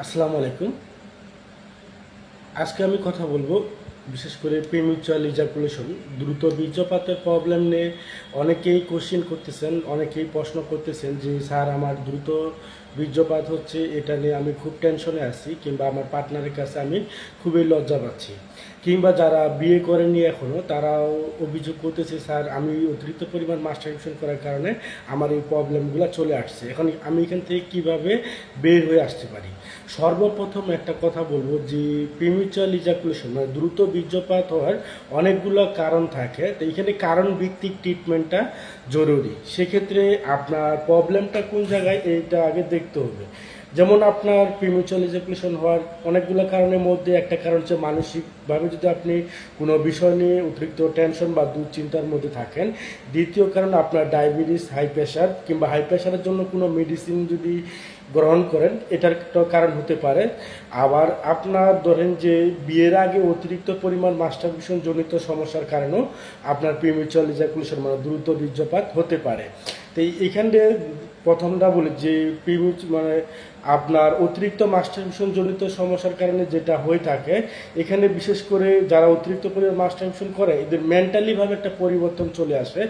আসসালামু আলাইকুম। আজকে আমি কথা বলব বিশেষ করে প্রিমিউচুয়াল ইজাকুলেশন দ্রুত বীর্যপাতের প্রবলেম নিয়ে। অনেকেই কোশ্চিন করতেছেন, অনেকেই প্রশ্ন করতেছেন যে, স্যার, আমার দ্রুত বীর্যপাত হচ্ছে, এটা নিয়ে আমি খুব টেনশনে আছি কিংবা আমার পার্টনারের কাছে আমি খুবই লজ্জা পাচ্ছি। কিংবা যারা বিয়ে করেনি এখনও তারাও অভিযোগ করতেছে, স্যার, আমি অতিরিক্ত পরিমাণ মাস্টারবেশন করার কারণে আমার এই প্রবলেমগুলো চলে আসছে। এখন আমি এখান থেকে কীভাবে বের হয়ে আসতে পারি? সর্বপ্রথম একটা কথা বলব যে প্রিমিউচুয়াল ইজাকুলেশন মানে দ্রুত বীর্যপাত হওয়ার অনেকগুলো কারণ থাকে। তো এখানে কারণ ভিত্তিক ট্রিটমেন্টটা জরুরি। সেক্ষেত্রে আপনার প্রবলেমটা কোন জায়গায় এইটা আগে দেখতে হবে। যেমন আপনার প্রিমিউচুয়াল ইজাকুলেশন হওয়ার অনেকগুলো কারণের মধ্যে একটা কারণ হচ্ছে মানসিকভাবে যদি আপনি কোনো বিষয় নিয়ে অতিরিক্ত টেনশন বা দুশ্চিন্তার মধ্যে থাকেন। দ্বিতীয় কারণ আপনার ডায়াবেটিস হাই প্রেশার কিংবা হাই প্রেশারের জন্য কোনো মেডিসিন যদি গ্রহণ করেন, এটার একটা কারণ হতে পারে। আবার আপনার ধরেন যে বিয়ের আগে অতিরিক্ত পরিমাণ মাস্টারবেশন জনিত সমস্যার কারণেও আপনার প্রিমিউচুয়াল ইজাকুলেশন মানে দ্রুত বীর্যপাত হতে পারে। তো এইখানে প্রথমটা বলি, যে প্রিমিউচ মানে আপনার অতিরিক্ত মাস্টারবেশন জনিত সমস্যার কারণে যেটা হয়ে থাকে, এখানে বিশেষ করে যারা অতিরিক্ত পরিমাণ মাস্টারবেশন করে, এদের মেন্টালিভাবে একটা পরিবর্তন চলে আসে,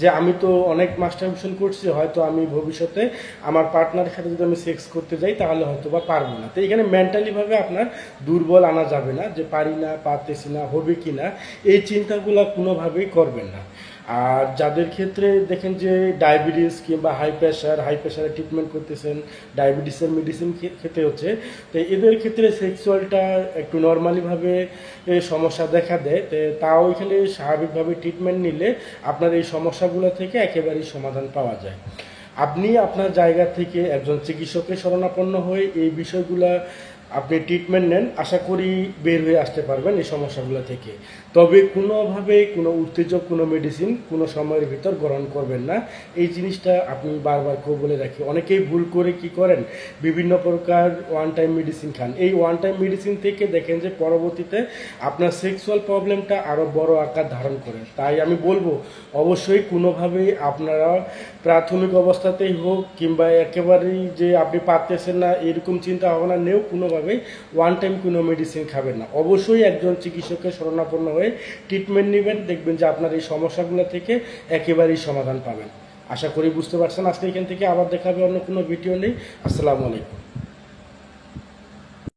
যে আমি তো অনেক মাস্টারবেশন করছি, হয়তো আমি ভবিষ্যতে আমার পার্টনারের সাথে যদি আমি সেক্স করতে যাই, তাহলে হয়তো বা পারব না। তো এখানে মেন্টালিভাবে আপনার দুর্বল আনা যাবে না, যে পারি না, পারতেছি না, হবে কি না এই চিন্তাগুলো কোনোভাবেই করবেন না। আর যাদের ক্ষেত্রে দেখেন যে ডায়াবেটিস কিংবা হাই প্রেশার হাই প্রেশারে ট্রিটমেন্ট করতেছেন ডায়াবেটিসের মেডিসিন খেতে হচ্ছে, তো এদের ক্ষেত্রে সেক্সুয়ালটা একটু নর্মালিভাবে সমস্যা দেখা দেয়। তো তাও এখানে স্বাভাবিকভাবে ট্রিটমেন্ট নিলে আপনার এই সমস্যাগুলো থেকে একেবারেই সমাধান পাওয়া যায়। আপনি আপনার জায়গা থেকে একজন চিকিৎসকের শরণাপন্ন হয়ে এই বিষয়গুলা আপনি ট্রিটমেন্ট নেন, আশা করি বের হয়ে আসতে পারবেন এই সমস্যাগুলো থেকে। তবে কোনোভাবে কোনো উত্তেজক, কোনো মেডিসিন কোনো সময়ের ভিতর গ্রহণ করবেন না। এই জিনিসটা আপনি বারবার খুব বলে রাখি। অনেকেই ভুল করে কি করেন? বিভিন্ন প্রকার ওয়ান টাইম মেডিসিন খান। এই ওয়ান টাইম মেডিসিন থেকে দেখেন যে পরবর্তীতে আপনার সেক্সুয়াল প্রবলেমটা আরও বড় আকার ধারণ করে। তাই আমি বলব, অবশ্যই কোনোভাবেই আপনারা প্রাথমিক অবস্থাতেই হোক কিংবা একেবারেই যে আপনি পারতেছেন না, এরকম চিন্তা ভাবনা নেও কোনোভাবেই ওয়ান টাইম কোনো মেডিসিন খাবেন না। অবশ্যই একজন চিকিৎসকের শরণাপন্ন হয়ে ট্রিটমেন্ট নেবেন, দেখবেন যে আপনার এই সমস্যাগুলো থেকে একেবারেই সমাধান পাবেন। আশা করি বুঝতে পারছেন। আজকে এখান থেকে আবার দেখাবে অন্য কোনো ভিডিও নেই আসসালামু আলাইকুম।